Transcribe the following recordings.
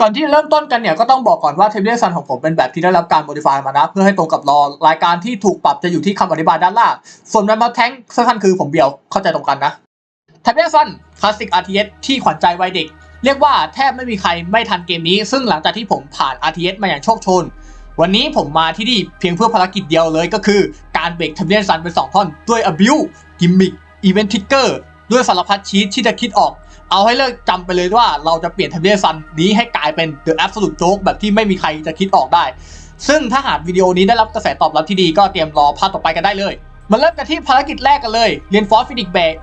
ก่อนที่เริ่มต้นกันเนี่ยก็ต้องบอกก่อนว่าเทมเพลตซันของผมเป็นแบบที่ได้รับการโมดิฟายมานะ เพื่อให้ตรงกับรอรายการที่ถูกปรับจะอยู่ที่คำอธิบายด้านล่าง ส่วนแรมมาแทงสำคัญคือผมเบียวเข้าใจตรงกันนะเทมเพลตซันคลาสสิก RTS ที่ขวัญใจวัยเด็ก เรียกว่าแทบไม่มีใครไม่ทันเกมนี้ ซึ่งหลังจากที่ผมผ่าน RTS มาอย่างโชคชน วันนี้ผมมาที่นี่เพียงเพื่อภารกิจเดียวเลยก็คือการเบรกเทมเพลตซันเป็นสองท่อนด้วยอบิวกิมมิคอีเวนต์ทิกเกอร์ด้วยสารพัดชีตที่จะคิดออก เอาให้เลิกจำไปเลยว่าเราจะเปลี่ยนเทมเพลตซันนี้ให้กลายเป็น The Absolute Joke แบบที่ไม่มีใครจะคิดออกได้ ซึ่งถ้าหากวิดีโอนี้ได้รับกระแสตอบรับที่ดีก็เตรียมรอภาคต่อไปกันได้เลยมาเริ่มกันที่ภารกิจแรกกันเลยเรียนฟอสฟินิกเบก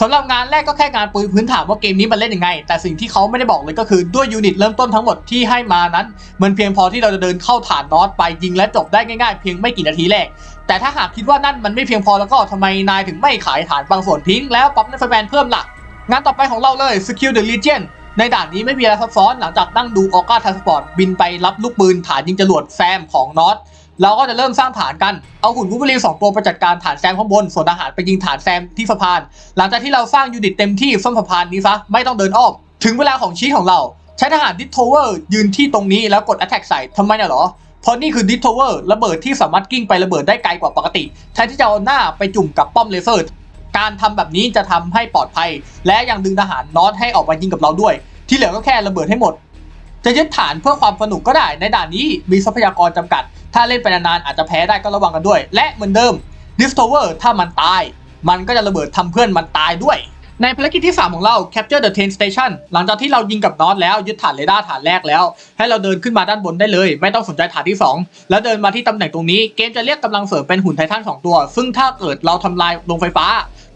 สำหรับงานแรกก็แค่งานปุยพื้นฐานว่าเกมนี้มันเล่นยังไง แต่สิ่งที่เขาไม่ได้บอกเลยก็คือด้วยยูนิตเริ่มต้นทั้งหมดที่ให้มานั้น มันเพียงพอที่เราจะเดินเข้าฐานนอตไปยิงและจบได้ง่ายๆ เพียงไม่กี่นาทีแรก แต่ถ้าหากคิดว่านั่นมันไม่เพียงพอแล้วก็ทำไมนายถึงไม่ขายฐานบางส่วนทิ้งแล้วปั๊มนัฟแมนเพิ่มล่ะ งานต่อไปของเราเลย Skill the Legion ในด่านนี้ไม่มีอะไรซับซ้อนหลังจากนั่งดูออก้าทาสปอร์ตบินไปรับลูกปืนฐานยิงจรวดแซมของน็อตเราก็จะเริ่มสร้างฐานกัน เอาหุ่นวูบลีสองตัวไปจัดการฐานแซมข้างบน ส่วนทหารไปยิงฐานแซมที่สะพาน หลังจากที่เราสร้างยูนิตเต็มที่ซ่อมสะพานนี้ซะ ไม่ต้องเดินอ้อม ถึงเวลาของชีทของเรา ใช้ทหารดิสโทเวอร์ยืนที่ตรงนี้แล้วกด Attack ใส่ทำไมน่ะหรอ เพราะนี่คือดิสโทเวอร์ระเบิดที่สามารถกิ้งไประเบิดได้ไกลกว่าปกติ แทนที่จะเอาหน้าไปจุ่มกับป้อมเลเซอร์ การทำแบบนี้จะทำให้ปลอดภัย และยังดึงทหารนอตให้ออกมายิงกับเราด้วย ที่เหลือก็แค่ระเบิดให้หมด จะยึดฐานเพื่อความสนุกก็ได้ ในด่านนี้มีทรัพยากรจำกัด ถ้าเล่นไปนานๆอาจจะแพ้ได้ก็ระวังกันด้วย และเหมือนเดิมดิสโทเวอร์ถ้ามันตาย มันก็จะระเบิดทำเพื่อนมันตายด้วยในภารกิจที่ 3 ของเรา Capture the Train Station หลังจากที่เรายิงกับน็อตแล้วยึดฐานเรดาร์ฐานแรกแล้ว ให้เราเดินขึ้นมาด้านบนได้เลย ไม่ต้องสนใจฐานที่ 2 แล้วเดินมาที่ตำแหน่งตรงนี้ เกมจะเรียกกำลังเสริมเป็นหุ่นไททัน2ตัว ซึ่งถ้าเกิดเราทำลายโรงไฟฟ้า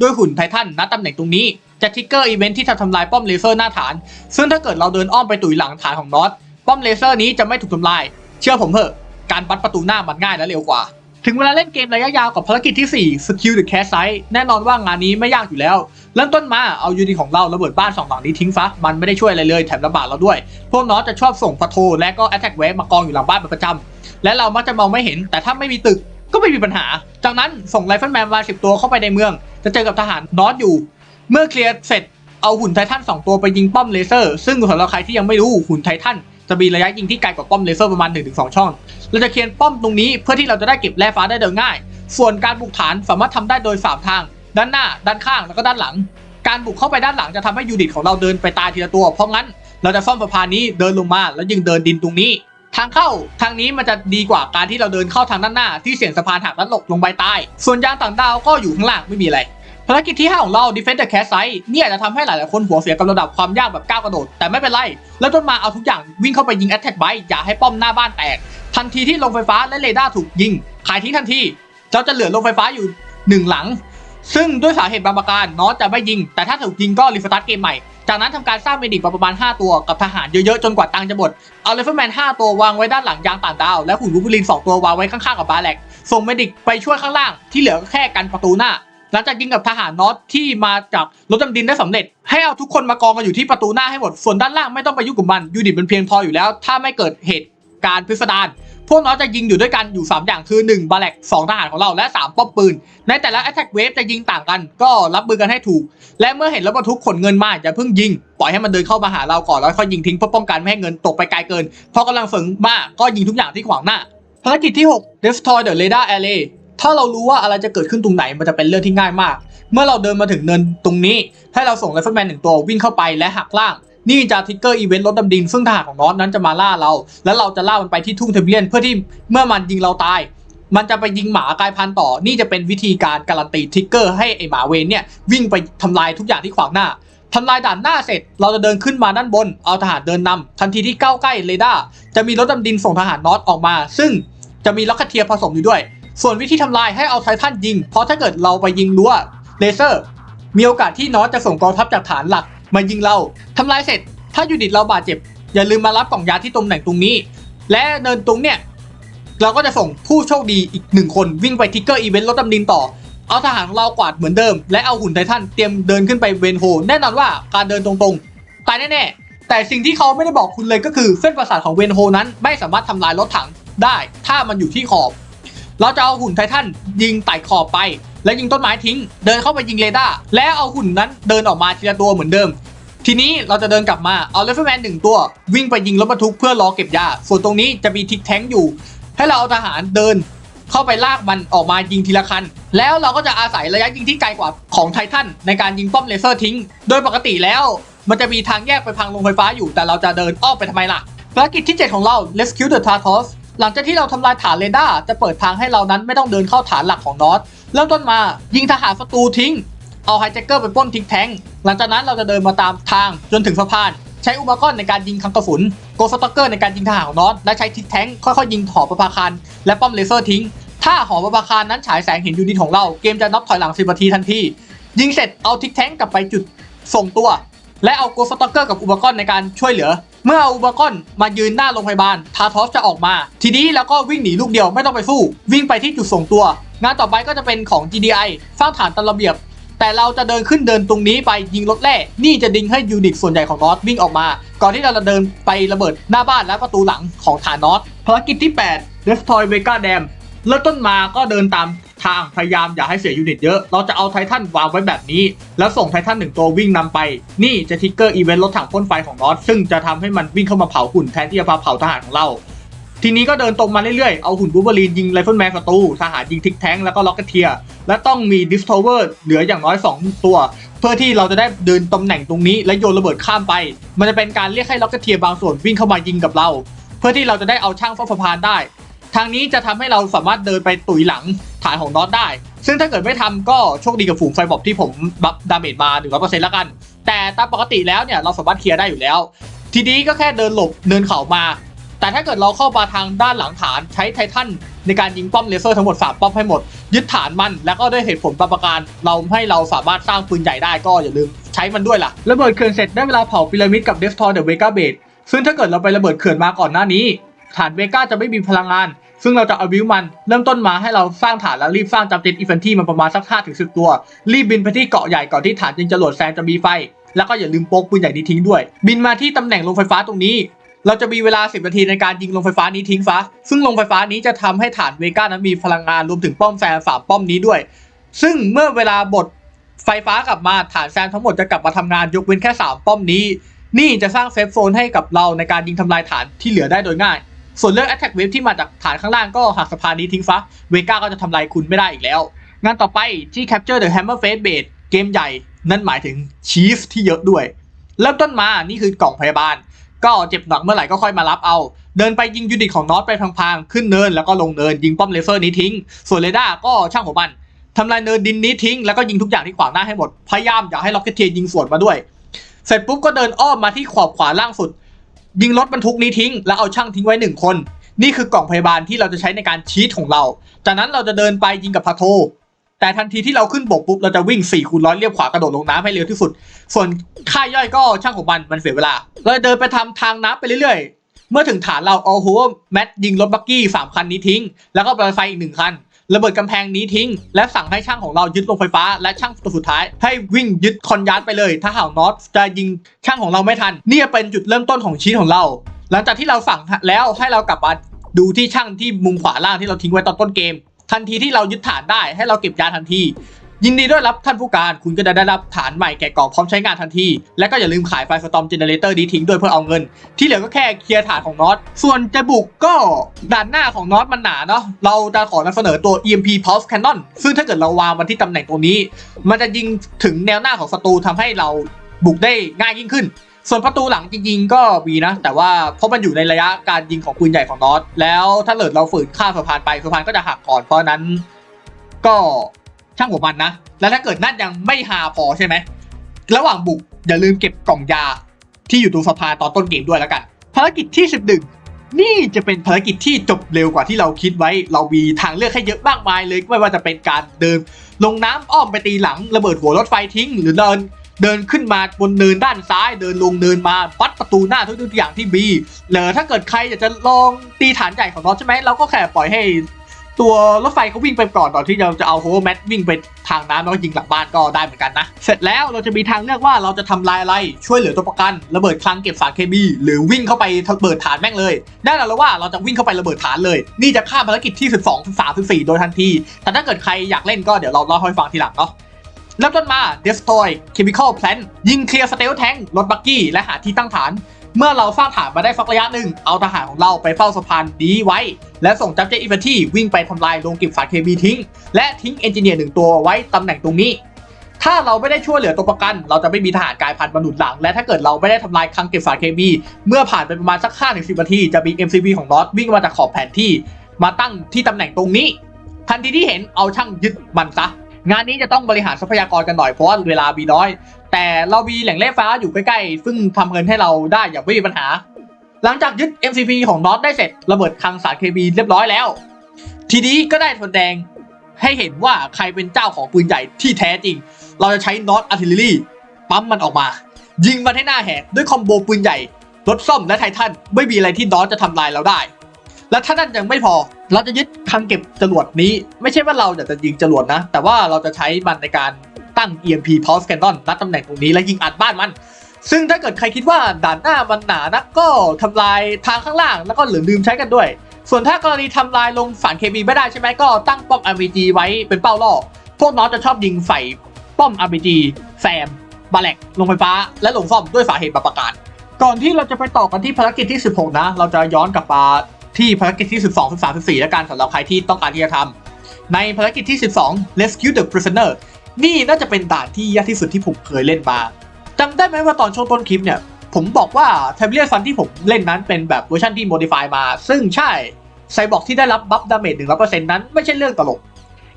ด้วยหุ่นไททันณตำแหน่งตรงนี้จะทิกเกอร์อีเวนท์ที่จะทำลายป้อมเลเซอร์หน้าฐาน ซึ่งถ้าเกิดเราเดินอ้อมไปตุยหลังฐานของน็อตป้อมเลเซอร์นี้จะไม่ถูกทำลาย เชื่อผมเถอะ การบัดประตูหน้ามันง่ายและเร็วกว่า ถึงเวลาเล่นเกมระยะยาวกับภารกิจที่ 4 Skill the Cast Site แน่นอนว่างานนี้ไม่ยากอยู่แล้ว เริ่มต้นมาเอายูนิตของเราระเบิดบ้านสองหลังนี้ทิ้งซะมันไม่ได้ช่วยอะไรเลยแถมลำบากเราด้วย พวกน้องจะชอบส่งพาโทและก็ Attack Wave มากองอยู่หลังบ้านเป็นประจำและเรามักจะมองไม่เห็นแต่ถ้าไม่มีตึกก็ไม่มีปัญหา จากนั้นส่งไรเฟิลแมนมาสิบตัวเข้าไปในเมือง จะเจอกับทหารนอตอยู่ เมื่อเคลียร์เสร็จเอาหุ่นไททัน2ตัวไปยิงป้อมเลเซอร์ ซึ่งสำหรับใครที่ยังไม่รู้หุ่นไททันจะมีระยะยิงที่ไกลกว่าป้อมเลเซอร์ประมาณ 1-2 ช่อง เราจะเคลียร์ป้อมตรงนี้เพื่อที่เราจะได้เก็บแร่ฟ้าได้โดยง่าย ส่วนการบุกฐานสามารถทำได้โดย3ทาง ด้านหน้า ด้านข้าง แล้วก็ด้านหลัง การบุกเข้าไปด้านหลังจะทำให้ยูนิตของเราเดินไปตายทีละตัว เพราะงั้นเราจะซ่อมสะพานนี้เดินลงมาแล้วยิงเดินดินตรงนี้ ทางเข้าทางนี้มันจะดีกว่าการที่เราเดินเข้าทางด้านหน้าที่เสี่ยงสะพานหักและหลกลงไปใต้ ส่วนยานต่างดาวก็อยู่ข้างล่างไม่มีอะไรภารกิจที่ 5 ของเรา Defend the Cast Site เนี่ยจะทำให้หลาย ๆ คนหัวเสียกับระดับความยากแบบก้าวกระโดด แต่ไม่เป็นไร แล้วต้นมาเอาทุกอย่างวิ่งเข้าไปยิง Attack Bite อย่าให้ป้อมหน้าบ้านแตก ทันทีที่โรงไฟฟ้าและเรดาร์ถูกยิง ขายทิ้งทันที เราจะเหลือโรงไฟฟ้าอยู่หนึ่งหลัง ซึ่งด้วยสาเหตุบางประการน็อตจะไม่ยิง แต่ถ้าถูกยิงก็รีสตาร์ทเกมใหม่ จากนั้นทำการสร้างเมดิกประมาณ 5 ตัวกับทหารเยอะๆ จนกว่าตังจะหมด เอาเลเฟอร์แมน 5 ตัววางไว้ด้านหลังยางต่างดาว และหุ่นวูบูลิน 2 ตัววางไว้ข้างๆกับบาแลกส่งเมดิกไปช่วยข้างล่าง ที่เหลือก็แค่กันประตูหน้า หลังจากยิงกับทหารน็อตที่มาจากรถจำดินได้สำเร็จ ให้เอาทุกคนมากองกันอยู่ที่ประตูหน้าให้หมด ส่วนด้านล่างไม่ต้องไปยุ่งกับมันยูนิตมันเพียงพออยู่แล้ว ถ้าไม่เกิดเหตุการณ์พิสดาร พวกน็อตจะยิงอยู่ด้วยกันอยู่ 3 อย่างคือ 1 บาแลก2ทหารของเราและ 3 ป้อมปืน ในแต่ละ Attack Wave จะยิงต่างกัน ก็รับมือกันให้ถูก และเมื่อเห็นรถบรรทุกขนเงินมาอย่าเพิ่งยิง ปล่อยให้มันเดินเข้ามาหาเราก่อนแล้วค่อยยิงทิ้งเพื่อป้องกันไม่ให้เงินตกไปไกลเกินพอกำลังฝึงมาก็ยิงทุกอย่างที่ขวางหน้าภารกิจที่ 6 Destroy the Radar Array ถ้าเรารู้ว่าอะไรจะเกิดขึ้นตรงไหนมันจะเป็นเรื่องที่ง่ายมาก เมื่อเราเดินมาถึงเนินตรงนี้ ให้เราส่งไรเฟิลแมนหนึ่งตัววิ่งเข้าไปและหักล่าง นี่จะทิกเกอร์อีเวนต์รถดำดินซึ่งทหารของนอตนั้นจะมาล่าเรา แล้วเราจะล่ามันไปที่ทุ่งเทเบียนเพื่อที่เมื่อมันยิงเราตาย มันจะไปยิงหมากลายพันธุ์ต่อ นี่จะเป็นวิธีการการันตีทิกเกอร์ให้ไอหมาเวนเนี่ยวิ่งไปทำลายทุกอย่างที่ขวางหน้าทำลายด่านหน้าเสร็จ เราจะเดินขึ้นมาด้านบน เอาทหารเดินนำทันทีที่ก้าวใกล้เรดาร์จะมีรถดำดินส่งทหารนอตออกมา ซึ่งจะมีล็อกเทียร์ผสมอยู่ด้วย ส่วนวิธีทำลายให้เอาไททันยิง เพราะถ้าเกิดเราไปยิงรั้วเลเซอร์ มีโอกาสที่นอตจะส่งกองทัพจากฐานหลัก มายิงเราทำลายเสร็จ ถ้ายูนิตเราบาดเจ็บ อย่าลืมมารับกล่องยาที่ตรงแหน่งตรงนี้ และเนินตรงเนี่ยเราก็จะส่งผู้โชคดีอีกหนึ่งคนวิ่งไปทิกเกอร์อีเวนต์รถดำดินต่อ เอาทหารของเรากวาดเหมือนเดิม และเอาหุ่นไททันเตรียมเดินขึ้นไปเวนโฮแน่นอนว่าการเดินตรงๆตายแน่ๆแต่สิ่งที่เขาไม่ได้บอกคุณเลยก็คือเส้นประสาทของเวนโฮนั้น ไม่สามารถทำลายรถถังได้ ถ้ามันอยู่ที่ขอบ เราจะเอาหุ่นไททันยิงไต่ขอบไป และยิงต้นไม้ทิ้ง เดินเข้าไปยิงเรดาร์และเอาหุ่นนั้นเดินออกมาทีละตัวเหมือนเดิม ทีนี้เราจะเดินกลับมาเอาเลฟเฟอร์แมนหนึ่งตัว วิ่งไปยิงรถบรรทุกเพื่อรอเก็บยาส่วนตรงนี้จะมีทิกแท้งอยู่ ให้เราเอาทหารเดินเข้าไปลากมันออกมายิงทีละคัน แล้วเราก็จะอาศัยระยะยิงที่ไกลกว่าของไททันในการยิงป้อมเลเซอร์ทิ้ง โดยปกติแล้ว มันจะมีทางแยกไปพังโรงไฟฟ้าอยู่ แต่เราจะเดินอ้อมไปทำไมล่ะ ภารกิจที่ 7 ของเรา Rescue the Tartos หลังจากที่เราทำลายฐานเรดาร์จะเปิดทางให้เรานั้นไม่ต้องเดินเข้าฐานหลักของนอตเริ่มต้นมายิงทหารศัตรูทิ้ง เอาไฮแจ็คเกอร์ไปป้นทิกแทงหลังจากนั้นเราจะเดินมาตามทางจนถึงสะพาน ใช้อุปกรณ์ในการยิงคังกระสุนโกสต็อกเกอร์ในการยิงทหารของนอตและใช้ทิกแทงค่อยๆยิงหอประภาคารและป้อมเลเซอร์ทิ้ง ถ้าหอประภาคารนั้นฉายแสงเห็นยูนิตของเราเกมจะนับถอยหลัง10นาทีทันทียิงเสร็จเอาทิกแทงกลับไปจุดส่งตัว และเอาโกสต็อกเกอร์กับอุปกรณ์ในการช่วยเหลือ เมื่อเอาอุปกรณ์มายืนหน้าโรงพยาบาลทาทอสจะออกมา ทีนี้แล้วก็วิ่งหนีลูกเดียวไม่ต้องไปสู้ วิ่งไปที่จุดส่งตัว งานต่อไปก็จะเป็นของ GDI สร้างฐานตามระเบียบ แต่เราจะเดินขึ้นเดินตรงนี้ไปยิงรถแร่นี่จะดึงให้ยูนิตส่วนใหญ่ของนอตวิ่งออกมา ก่อนที่เราจะเดินไประเบิดหน้าบ้านและประตูหลังของฐานนอตภารกิจที่ 8 Destroy Vega Dam เริ่มต้นมาก็เดินตาม ทางพยายามอย่าให้เสียยูนิตเยอะ เราจะเอาไททันวางไว้แบบนี้ แล้วส่งไททันหนึ่งตัววิ่งนำไป นี่จะทิกเกอร์อีเวนต์รถถังพ่นไฟของนอตซึ่งจะทำให้มันวิ่งเข้ามาเผาหุ่นแทนที่จะมาเผาทหารของเรา ทีนี้ก็เดินตรงมาเรื่อยๆ เอาหุ่นบูเบอรีนยิงไรเฟิลแมนศัตรูทหารยิงทิกแทงแล้วก็ล็อกเกเทียและต้องมีดิสโทเวอร์เหลืออย่างน้อย 2 ตัว เพื่อที่เราจะได้เดินตำแหน่งตรงนี้และโยนระเบิดข้ามไป มันจะเป็นการเรียกให้ล็อกเกเทียบางส่วนวิ่งเข้ามายิงกับเรา เพื่อที่เราจะได้เอาช่างเฝ้าสะพานได้ ทางนี้จะทำให้เราสามารถเดินไปตุยหลังฐานของน็อตได้ ซึ่งถ้าเกิดไม่ทำก็โชคดีกับฝูงไฟบอบที่ผมบัฟดาเมจมา100%แล้วกัน แต่ตามปกติแล้วเนี่ยเราสามารถเคลียร์ได้อยู่แล้ว ทีนี้ก็แค่เดินหลบเดินเข่ามา แต่ถ้าเกิดเราเข้ามาทางด้านหลังฐานใช้ไททันในการยิงป้อมเลเซอร์ทั้งหมด3ป้อมให้หมด ยึดฐานมัน แล้วก็ด้วยเหตุผลประการ เราให้เราสามารถสร้างปืนใหญ่ได้ก็อย่าลืมใช้มันด้วยล่ะระเบิดเขื่อนเสร็จได้เวลาเผาพีระมิดกับเดสทอร์เดอะเวกาเบดซึ่งถ้าเกิดเราไประเบิดเขื่อนมาก่อนหน้านี้ ฐานเวกาจะไม่มีพลังงาน ซึ่งเราจะเอาวิวมันเริ่มต้นมาให้เราสร้างฐานแล้วรีบสร้างจำเต็นอินฟันที่มันประมาณสัก5ถึง10ตัว รีบบินไปที่เกาะใหญ่ก่อนที่ฐานจิงจรวดแซงจะมีไฟ แล้วก็อย่าลืมโป๊กปืนใหญ่นี้ทิ้งด้วย บินมาที่ตำแหน่งโรงไฟฟ้าตรงนี้ เราจะมีเวลา 10 นาทีในการยิงโรงไฟฟ้านี้ทิ้งซะซึ่งโรงไฟฟ้านี้จะทำให้ฐานเวก้านั้นมีพลังงานรวมถึงป้อมแซมสามป้อมนี้ด้วย ซึ่งเมื่อเวลาบทไฟฟ้ากลับมาฐานแซมทั้งหมดจะกลับมาทำงานยกเว้นแค่ 3 ป้อมนี้ นี่จะสร้างเซฟโซนให้กับเราในการยิงทำลายฐานที่เหลือได้โดยง่าย ส่วนเรื่อง Attack Wave ที่มาจากฐานข้างล่างก็หักสะพานนี้ทิ้งซะเวก้าก็จะทำลายคุณไม่ได้อีกแล้ว งานต่อไปที่ Capture the Hammer Face Base เกมใหญ่ นั่นหมายถึงชีฟที่เยอะด้วย เริ่มต้นมานี่คือกล่องพยาบาล ก็เจ็บหนักเมื่อไหร่ก็ค่อยมารับเอา เดินไปยิงยูนิตของน็อตไปพังๆ ขึ้นเนินแล้วก็ลงเนินยิงป้อมเลเซอร์นี้ทิ้ง ส่วนเรดาร์ก็ช่างของมันทำลายเนินดินนี้ทิ้งแล้วก็ยิงทุกอย่างที่ขวางหน้าให้หมด พยายามอย่าให้ล็อกเก็ตเทียยิงสวนมาด้วย เสร็จปุ๊บก็เดินอ้อมมาที่ขอบขวาล่างสุด ยิงรถบรรทุกนี้ทิ้ง แล้วเอาช่างทิ้งไว้หนึ่งคน นี่คือกล่องพยาบาลที่เราจะใช้ในการชีตของเรา จากนั้นเราจะเดินไปยิงกับพาโท แต่ทันทีที่เราขึ้นบกปุ๊บเราจะวิ่ง4คูณร้อยเรียบขวากระโดดลงน้ำให้เร็วที่สุด ส่วนค่าย่อยก็ช่างของมันมันเสียเวลา เราเดินไปทำทางน้ำไปเรื่อยๆ เมื่อถึงฐานเราเอาหัวแมทยิงรถบักกี้สามคันนี้ทิ้ง แล้วก็ปล่อยไฟอีกหนึ่งคัน ระเบิดกำแพงนี้ทิ้ง และสั่งให้ช่างของเรายึดโรงไฟฟ้า และช่างตัวสุดท้าย ให้วิ่งยึดคอนยาร์ดไปเลย ถ้าหากน็อตจะยิงช่างของเราไม่ทัน นี่จะเป็นจุดเริ่มต้นของชีตของเรา หลังจากที่เราสั่งแล้วให้เรากลับมาดูที่ช่างที่มุมขวาล่างที่เราทิ้งไว้ตอนต้นเกม ทันทีที่เรายึดฐานได้ให้เราเก็บยาทันที ยินดีด้วยรับท่านผู้การ คุณก็จะได้รับฐานใหม่แก่กล่องพร้อมใช้งานทันที และก็อย่าลืมขายไฟสตอมเจเนเรเตอร์ดีทิ้งด้วยเพื่อเอาเงิน ที่เหลือก็แค่เคลียร์ฐานของน็อต ส่วนจะบุกก็ด่านหน้าของน็อตมันหนาเนาะ เราจะขอนำเสนอตัว EMP Pulse Cannon ซึ่งถ้าเกิดเราวางมันที่ตำแหน่งตรงนี้ มันจะยิงถึงแนวหน้าของศัตรูทำให้เราบุกได้ง่ายยิ่งขึ้นส่วนประตูหลังจริงๆก็มีนะ แต่ว่าเพราะมันอยู่ในระยะการยิงของปืนใหญ่ของน็อตแล้วถ้าเกิดเราฝืนข้ามสะพานไปสะพานก็จะหักก่อนเพราะฉะนั้น ก็ ช่างหัวมันนะ แล้วถ้าเกิดนั่นยังไม่หาพอใช่ไหม ระหว่างบุกอย่าลืมเก็บกล่องยาที่อยู่ตรงสะพานตอนต้นเกมด้วยแล้วกัน ภารกิจที่ 11 นี่จะเป็นภารกิจที่จบเร็วกว่าที่เราคิดไว้ เรามีทางเลือกให้เยอะมากมายเลย ไม่ว่าจะเป็นการเดิน ลงน้ำอ้อมไปตีหลังระเบิดหัวรถไฟทิ้ง หรือเดินเดินขึ้นมาบนเนินด้านซ้าย เดินลงเนินมาปัดประตูหน้าทุกๆอย่างที่มีหรือถ้าเกิดใครอยากจะลองตีฐานใหญ่ของน็อตใช่ไหมเราก็แค่ปล่อยให้ ตัวรถไฟเขาวิ่งไปก่อนตอนที่เราจะเอาโฮแมทวิ่งไปทางน้ำแล้วก็ยิงหลังบ้านก็ได้เหมือนกันนะ เสร็จแล้วเราจะมีทางเลือกว่าเราจะทำลายอะไรช่วยเหลือตัวประกัน ระเบิดคลังเก็บสารเคมี หรือวิ่งเข้าไประเบิดฐานแม่งเลยได้แล้วว่าเราจะวิ่งเข้าไประเบิดฐานเลย นี่จะข้ามภารกิจที่ 12 13 14 โดยทันที แต่ถ้าเกิดใครอยากเล่นก็เดี๋ยวเราเล่าให้ฟังทีหลังเนาะเริ่มต้นมา destroy chemical plant ยิงเคลียร์สเตลแทงรถบักกี้และหาที่ตั้งฐาน เมื่อเราสร้างฐานมาได้สักระยะหนึ่ง เอาทหารของเราไปเฝ้าสะพานดีไว้ และส่งจับเจ็ตอินฟ a ที่วิ่งไปทำลายโรงเก็บสารเคมีทิ้ง และทิ้งเอนจิเนียร์หนึ่งตัวไว้ตำแหน่งตรงนี้ ถ้าเราไม่ได้ช่วยเหลือตัวประกัน เราจะไม่มีทหารกายพันธุ์มาหนุนหลัง และถ้าเกิดเราไม่ได้ทำลายคลังเก็บสารเคมี เมื่อผ่านไปประมาณสัก5ถึง10นาทีจะมี MCV ของนอตวิ่งมาจากขอบแผนที่ มาตั้งที่ตำแหน่งตรงนี้ ทันทีที่เห็นเอาช่างยึดมันซะ งานนี้จะต้องบริหารทรัพยากรกันหน่อยเพราะว่าเวลามีน้อย แต่เรามีแหล่งแร่ฟ้าอยู่ใกล้ๆ ซึ่งทำเงินให้เราได้อย่างไม่มีปัญหา หลังจากยึด MCP ของน็อตได้เสร็จระเบิดคลังสารเคมีเรียบร้อยแล้ว ทีนี้ก็ได้แดงให้เห็นว่าใครเป็นเจ้าของปืนใหญ่ที่แท้จริง เราจะใช้น็อตอาร์ติลเลอรี่ปั๊มมันออกมา ยิงมันให้หน้าแหกด้วยคอมโบปืนใหญ่รถซ่อมและไททันไม่มีอะไรที่น็อตจะทำลายเราได้ และถ้านั่นยังไม่พอ เราจะยึดคลังเก็บจรวดนี้ ไม่ใช่ว่าเราจะยิงจรวดนะ แต่ว่าเราจะใช้มันในการตั้ง EMP pulse cannon ณตำแหน่งตรงนี้และยิงอัดบ้านมัน ซึ่งถ้าเกิดใครคิดว่าด่านหน้ามันหนานักก็ทำลายทางข้างล่างแล้วก็เหลือลืมใช้กันด้วย ส่วนถ้ากรณีทำลายลงสารเคมีไม่ได้ใช่ไหมก็ตั้งป้อม RPG ไว้เป็นเป้าล่อ พวกน้องจะชอบยิงใส่ป้อม RPG แซมบาแลกลงไฟฟ้า และลงซ่อมด้วยสาเหตุบางประการ ก่อนที่เราจะไปต่อกันที่ภารกิจที่ 16 นะ เราจะย้อนกลับมา ที่ภารกิจที่ 12 13 14แล้วกันสำหรับใครที่ต้องการที่จะทำในภารกิจที่ 12 Rescue the Prisoner นี่น่าจะเป็นด่านที่ยากที่สุดที่ผมเคยเล่นมาจำได้ไหมว่าตอนช่วงต้นคลิปเนี่ย ผมบอกว่า t a b l e t Sun ที่ผมเล่นนั้นเป็นแบบเวอร์ชันที่ modify มา ซึ่งใช่ไซบอร์กที่ได้รับบัฟดาเมจ100%นั้นไม่ใช่เรื่องตลก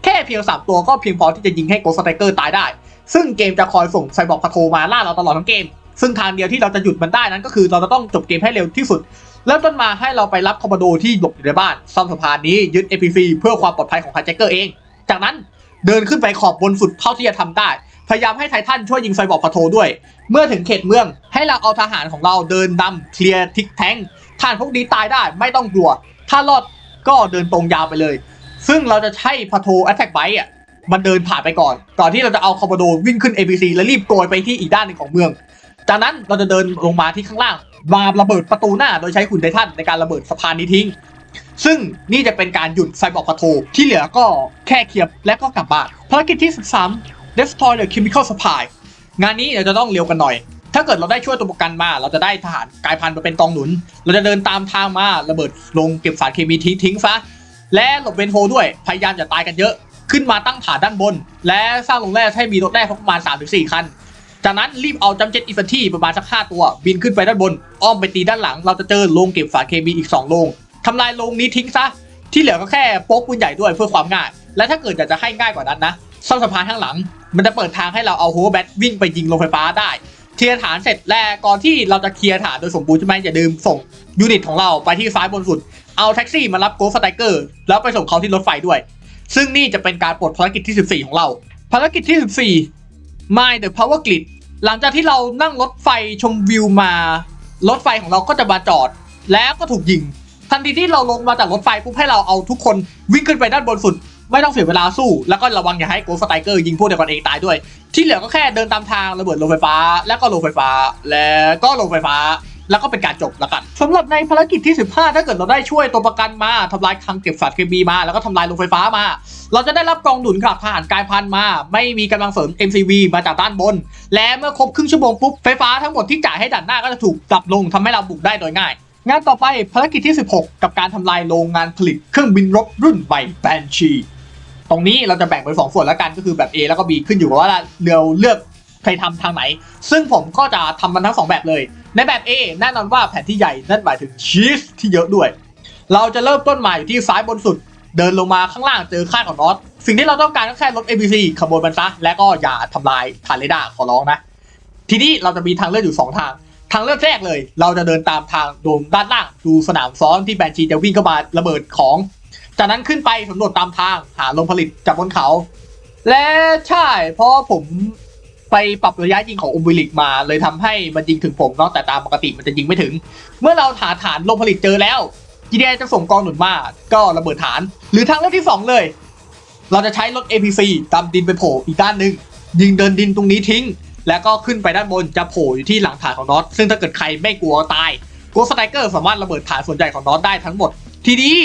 แค่เพียง 3 ตัวก็เพียงพอที่จะยิงให้โกสไตเกอร์ตายได้ ซึ่งเกมจะคอยส่งไซบอร์กพาโทมาล่าเราตลอดทั้งเกม ซึ่งทางเดียวที่เราจะหยุดมันได้นั้นก็คือเราจะต้องจบเกมให้เร็วที่สุด เริ่มต้นมาให้เราไปรับคอมมานโดที่หลบอยู่ในบ้านซ่อมสะพานนี้ยึด APC เพื่อความปลอดภัยของไฮแจ็คเกอร์เอง จากนั้นเดินขึ้นไปขอบบนสุดเท่าที่จะทำได้ พยายามให้ไททันช่วยยิงไซบอร์กพาโทด้วย เมื่อถึงเขตเมืองให้เราเอาทหารของเราเดินนำเคลียร์ทิกแทงทหารพวกนี้ตายได้ไม่ต้องกลัว ถ้ารอดก็เดินตรงยาวไปเลย ซึ่งเราจะใช้พาโทแอตแทกไบอะมันเดินผ่านไปก่อนก่อนที่เราจะเอาคอมโบโดวิ่งขึ้น ABC และรีบโกยไปที่อีกด้านหนึ่งของเมือง จากนั้นเราจะเดินลงมาที่ข้างล่าง มาระเบิดประตูหน้าโดยใช้หุ่นไททันในการระเบิดสะพานนี้ทิ้ง ซึ่งนี่จะเป็นการหยุดไซบอร์กพาโทที่เหลือก็แค่เคลียร์และก็กลับบ้านภารกิจที่ 13 Destroy the Chemical Supply งานนี้เราจะต้องเร็วกันหน่อย ถ้าเกิดเราได้ช่วยตัวประกันมา เราจะได้ทหารกลายพันธุ์มาเป็นกองหนุน เราจะเดินตามทางมาระเบิดลงเก็บสารเคมีทิ้งทิ้งซะ และหลบเวนโฮด้วย พยายามอย่าตายกันเยอะ ขึ้นมาตั้งฐานด้านบน และสร้างโรงแรมให้มีรถแรกประมาณ3-4คัน จากนั้นรีบเอาจำเจ็ตอิฟันที่ประมาณสัก5ตัว บินขึ้นไปด้านบน อ้อมไปตีด้านหลัง เราจะเจอโรงเก็บสารเคมีอีก2โรงทำลายโรงนี้ทิ้งซะ ที่เหลือก็แค่โป๊กปืนใหญ่ด้วยเพื่อความง่าย และถ้าเกิดอยากจะให้ง่ายกว่านั้นนะซ่อมสะพานข้างหลัง มันจะเปิดทางให้เราเอาโฮแบทวิ่งไปยิงโรงไฟฟ้าได้เคลียร์ฐานเสร็จแล้วก่อนที่เราจะเคลียร์ฐานโดยสมบูรณ์ใช่ไหมอย่าลืมส่งยูนิตของเราไปที่ซ้ายบนสุด เอาแท็กซี่มารับโกสไตเกอร์แล้วไปส่งเขาที่รถไฟด้วย ซึ่งนี่จะเป็นการปลดภารกิจที่ 14 ของเรา ภารกิจที่ 14 My the Power Grid หลังจากที่เรานั่งรถไฟชมวิวมา รถไฟของเราก็จะมาจอด แล้วก็ถูกยิง ทันทีที่เราลงมาจากรถไฟปุ๊บให้เราเอาทุกคนวิ่งขึ้นไปด้านบนสุด ไม่ต้องเสียเวลาสู้ แล้วก็ระวังอย่าให้โกสไตเกอร์ยิงพวกเดียวกันเองตายด้วย ที่เหลือก็แค่เดินตามทางระเบิดโรงไฟฟ้า แล้วก็โรงไฟฟ้า แล้วก็โรงไฟฟ้า แล้วก็เป็นการจบแล้วกันสำหรับในภารกิจที่ 15 ถ้าเกิดเราได้ช่วยตัวประกันมาทำลายคลังเก็บสารเคมีมาแล้วก็ทำลายโรงไฟฟ้ามา เราจะได้รับกองหนุนกับทหารกายพันมา ไม่มีกำลังเสริม MCV มาจากด้านบน และเมื่อครบครึ่งชั่วโมงปุ๊บไฟฟ้าทั้งหมดที่จ่ายให้ด่านหน้าก็จะถูกปรับลงทำให้เราบุกได้โดยง่ายงานต่อไปภารกิจที่ 16 กับการทำลายโรงงานผลิตเครื่องบินรบรุ่นใหม่แบนชีตรงนี้เราจะแบ่งเป็นสองส่วนแล้วกันก็คือแบบ A แล้วก็ B ขึ้นอยู่กับว่าเราเลือก ใครทำทางไหน ซึ่งผมก็จะทำมันทั้งสองแบบเลย ในแบบ A แน่นอนว่าแผนที่ใหญ่นั่นหมายถึงชีสที่เยอะด้วย เราจะเริ่มต้นใหม่ที่ซ้ายบนสุด เดินลงมาข้างล่างเจอค่าของน็อตสิ่งที่เราต้องการก็แค่ลด ABC ขโมยมันซะและก็อย่าทำลายฐานเรดาร์ขอร้องนะ ทีนี้เราจะมีทางเลือกอยู่ 2 ทาง ทางเลือกแรกเลย เราจะเดินตามทางโดมด้านล่างดูสนามซ้อมที่แบนชีจะวิ่งเข้ามาระเบิดของ จากนั้นขึ้นไปสำรวจตามทางหาโรงผลิตจากบนเขา และใช่เพราะผม ไปปรับระยะยิงของอุบิลิกมา เลยทำให้มันยิงถึงผมเนาะแต่ตามปกติมันจะยิงไม่ถึง เมื่อเราหาฐานโรงผลิตเจอแล้ว GDI จะส่งกองหนุนมา ก็ระเบิดฐาน หรือทางเลือกที่ 2 เลย เราจะใช้รถ APC ตามดินไปโผล่อีกด้านหนึ่งยิงเดินดินตรงนี้ทิ้ง แล้วก็ขึ้นไปด้านบนจะโผล่อยู่ที่หลังฐานของน็อตซึ่งถ้าเกิดใครไม่กลัวตายกัวสไตรเกอร์สามารถระเบิดฐานส่วนใหญ่ของน็อตได้ทั้งหมด ทีนี้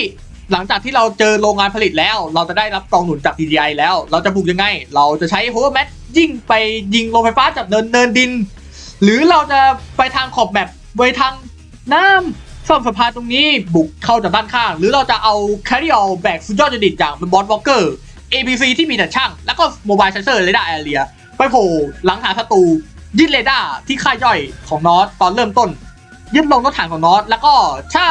หลังจากที่เราเจอโรงงานผลิตแล้ว เราจะได้รับกองหนุนจาก DDI แล้ว เราจะบุกยังไง เราจะใช้โฮเวอร์แมท ยิ่งไปยิงโรงไฟฟ้าจากเนินเนินดิน หรือเราจะไปทางขอบแมปไปทางน้ำซ่อมสะพานตรงนี้บุกเข้าจากด้านข้าง หรือเราจะเอาแคริออลแบกสุดยอดจดิตอย่างเป็นบอสวอลเกอร์ ABC ที่มีแต่ช่าง แล้วก็โมบายเซนเซอร์เรดาร์แอเรีย ไปโผล่หลังฐานศัตรูยึดเรดาร์ที่ค่ายย่อยของนอตตอนเริ่มต้นยึดลงรถถังของนอตแล้วก็ใช่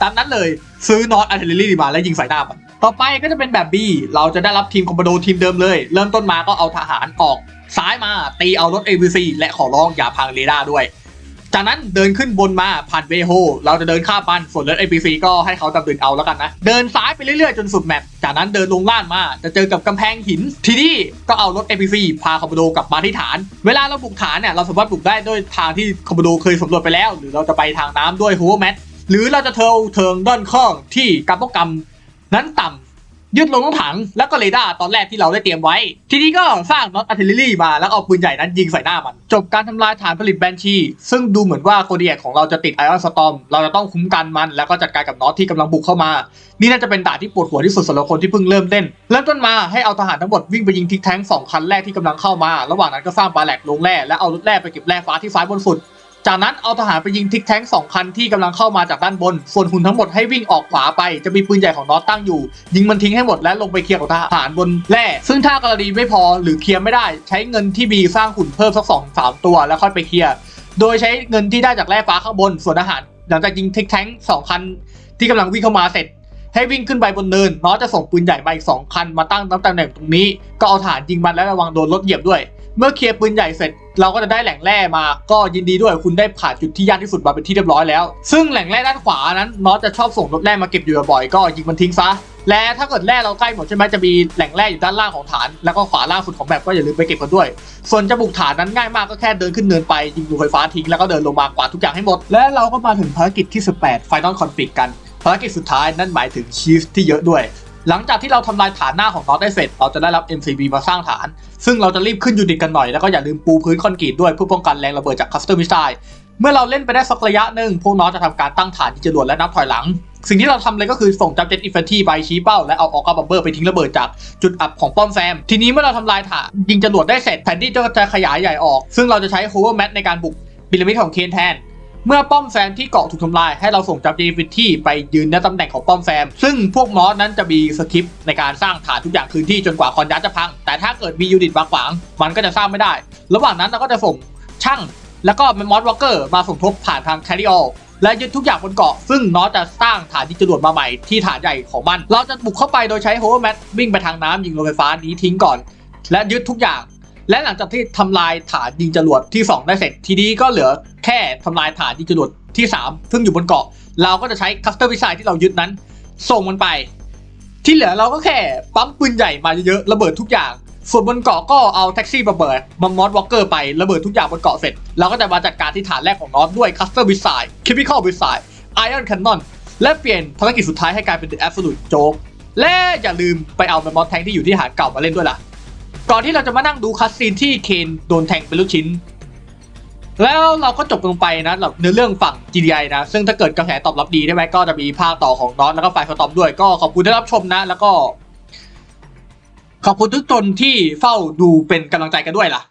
ตามนั้นเลยซื้อนอตอาร์เทเลรี่มาแล้วยิงใส่หน้ามัน ต่อไปก็จะเป็นแบบ B เราจะได้รับทีมคอมโบโดทีมเดิมเลย เริ่มต้นมาก็เอาทหารออกซ้ายมาตีเอารถ ABC และขอร้องอย่าพังเรดาร์ด้วย จากนั้นเดินขึ้นบนมาผ่านเวโฮเราจะเดินข้ามมันส่วนรถ APC ก็ให้เขาดำเนินเอาแล้วกันนะ เดินซ้ายไปเรื่อยๆจนสุดแมปจากนั้นเดินลงล่างมาจะเจอกับกำแพงหิน ทีนี้ก็เอารถ APC พาคอมโบโดกลับมาที่ฐาน เวลาเราบุกฐานเนี่ยเราสามารถบุกได้ด้วยทางที่คอมโบโดเคยสำรวจไปแล้ว หรือเราจะไปทางน้ำด้วยฮูแมทหรือเราจะเทิงเทิงด้านข้างที่การป้องกัน นั้นต่ำยึดลงทั้งถังแล้วก็เรดาร์ตอนแรกที่เราได้เตรียมไว้ ทีนี้ก็สร้างน็อตอาร์เทลรี่มาแล้วเอาปืนใหญ่นั้นยิงใส่หน้ามัน จบการทำลายฐานผลิตแบนชี ซึ่งดูเหมือนว่าโคดีแอคของเราจะติดไอออนสตอมเราจะต้องคุ้มกันมัน แล้วก็จัดการกับน็อตที่กำลังบุกเข้ามา นี่น่าจะเป็นด่านที่ปวดหัวที่สุดสำหรับคนที่เพิ่งเริ่มเล่น เริ่มต้นมาให้เอาทหารทั้งหมดวิ่งไปยิงทิกแท้งสองคันแรกที่กำลังเข้ามา ระหว่างนั้นก็สร้างบาแลกลงแร่และเอารถแร่ไปเก็บแร่ฟ้าที่ซ้ายบนสุด จากนั้นเอาทหารไปยิงทิกแท้งสองคันที่กำลังเข้ามาจากด้านบน ส่วนหุ่นทั้งหมดให้วิ่งออกขวาไป จะมีปืนใหญ่ของนอตตั้งอยู่ ยิงมันทิ้งให้หมดและลงไปเคลียร์กับทหารบนแร่ซึ่งถ้ากรณีไม่พอหรือเคลียร์ไม่ได้ ใช้เงินที่มีสร้างหุ่นเพิ่มสักสองสามตัวแล้วค่อยไปเคลียร์ โดยใช้เงินที่ได้จากแร่ฟ้าข้างบน ส่วนอาหารหลังจากยิงทิกแท้งสองคันที่กำลังวิ่งเข้ามาเสร็จให้วิ่งขึ้นไปบนเนินนอตจะส่งปืนใหญ่มาอีกสองคันมาตั้งตำแหน่งตรงนี้ ก็เอาฐานยิงมันและระวังโดนรถเหยียบด้วย เมื่อเคลียร์ปืนใหญ่เสร็จ เราก็จะได้แหล่งแร่มา ก็ยินดีด้วยคุณได้ผ่านจุดที่ยากที่สุดมาเป็นที่เรียบร้อยแล้ว ซึ่งแหล่งแร่ด้านขวานั้นน็อตจะชอบส่งรถแร่มาเก็บอยู่บ่อยก็ยิงมันทิ้งซะ และถ้าเกิดแร่เราใกล้หมดใช่ไหมจะมีแหล่งแร่อยู่ด้านล่างของฐาน แล้วก็ขวาล่างสุดของแบบก็อย่าลืมไปเก็บกันด้วย ส่วนจะบุกฐานนั้นง่ายมากก็แค่เดินขึ้นเนินไปยิงดูไฟฟ้าทิ้งแล้วก็เดินลงมากวาดทุกอย่างให้หมด และเราก็มาถึงภารกิจที่ 18 Final Conflict กันภารกิจสุดท้ายนั่นหมายถึงชีฟที่เยอะด้วย หลังจากที่เราทำลายฐานหน้าของน็อตได้เสร็จ เราจะได้รับ MCB มาสร้างฐาน ซึ่งเราจะรีบขึ้นยูนิตกันหน่อย แล้วก็อย่าลืมปูพื้นคอนกรีตด้วยเพื่อป้องกันแรงระเบิดจากคัสเตอร์มิสไซล์เมื่อเราเล่นไปได้สักระยะหนึ่งพวกน็อตจะทำการตั้งฐานที่จรวดและนับถอยหลัง สิ่งที่เราทำเลยก็คือส่งจับเจ็ตอินฟันทีไปชี้เป้า และเอาออกกาบัมเบอร์ไปทิ้งระเบิดจากจุดอับของป้อมแซม ทีนี้เมื่อเราทำลายฐานยิงจรวดได้เสร็จแผนที่ก็จะขยายใหญ่ออก ซึ่งเราจะใช้โฮเวอร์แมทในการบุกพีระมิดของเคนแทน เมื่อป้อมแซมที่เกาะถูกทำลาย ให้เราส่งจับเจฟิที่ไปยืนในตำแหน่งของป้อมแซม ซึ่งพวกมอสนั้นจะมีสคริปต์ในการสร้างฐานทุกอย่างคืนที่จนกว่าคอนยัสจะพัง แต่ถ้าเกิดมียูนิตมาขวาง มันก็จะสร้างไม่ได้ ระหว่างนั้นเราก็จะส่งช่าง แล้วก็มอสวอลเกอร์มาสมทบผ่านทางแคริออและยึดทุกอย่างบนเกาะ ซึ่งนอสจะสร้างฐานยิงจรวดมาใหม่ที่ฐานใหญ่ของมัน เราจะบุกเข้าไปโดยใช้โฮเวอร์แมทวิ่งไปทางน้ำยิงโรงไฟฟ้านี้ทิ้งก่อน และยึดทุกอย่าง และหลังจากที่ทำลายฐานยิงจรวดที่ 2 ได้เสร็จ ทีนี้ก็เหลือ แค่ทำลายฐานยิงจรวดที่ 3 ซึ่งอยู่บนเกาะ เราก็จะใช้คัสเตอร์วิสัยที่เรายึดนั้น ส่งมันไป ที่เหลือเราก็แค่ปั๊มปืนใหญ่มาเยอะๆระเบิดทุกอย่าง ส่วนบนเกาะก็เอาแท็กซี่มาเบิดมามอสวอลเกอร์ไประเบิดทุกอย่างบนเกาะเสร็จเราก็จะมาจัดการที่ฐานแรกของนอตด้วยคัสเตอร์วิสัยคิมิคอลวิสัยไอออนแคนนอนและเปลี่ยนภารกิจสุดท้ายให้กลายเป็น The Absolute Joke และอย่าลืมไปเอาแมมมอสแทงที่อยู่ที่ฐานเก่ามาเล่นด้วยล่ะก่อนที่เราจะมานั่งดูคัสซีนที่เคนโดนแทงเป็นลูกชิ้น แล้วเราก็จบลงไปนะสำหรับเนื้อเรื่องฝั่ง GDI นะ ซึ่งถ้าเกิดกระแสตอบรับดีได้ไหมก็จะมีภาคต่อของน็อตแล้วก็ฝ่ายสตอมด้วยก็ขอบคุณที่รับชมนะ แล้วก็ ขอบคุณทุกคนที่เฝ้าดูเป็นกำลังใจกันด้วยล่ะ